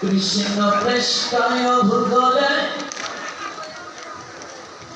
কৃষ্ণ পৃষ্ঠায় ভূগলে।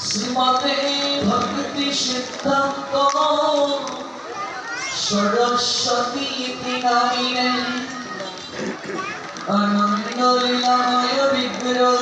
শ্রীমতে ভক্তি সিদ্ধান্ত। সরস্বতী নামিনে। আনন্দ লীলাময় বিগ্রহায়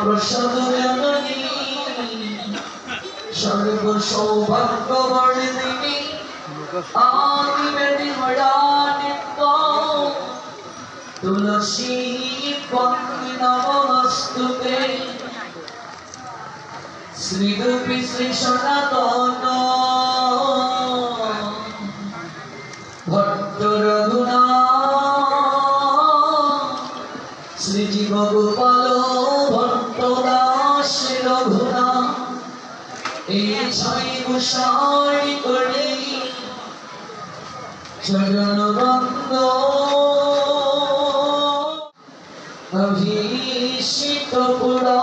মম প্রসাদ জননী সর্ব সৌভাগ্য বর্ধিনী আদি বেদি মড়ানিত তুলসী পঙ্কি নমস্তুতে। শ্রীরূপী শ্রী সনাতন। শ্রীজীব গোপাল ভট্ট দাস রঘুনা এই ছয় গোসাই করে চরণ বন্দ অভিষিত পুরা।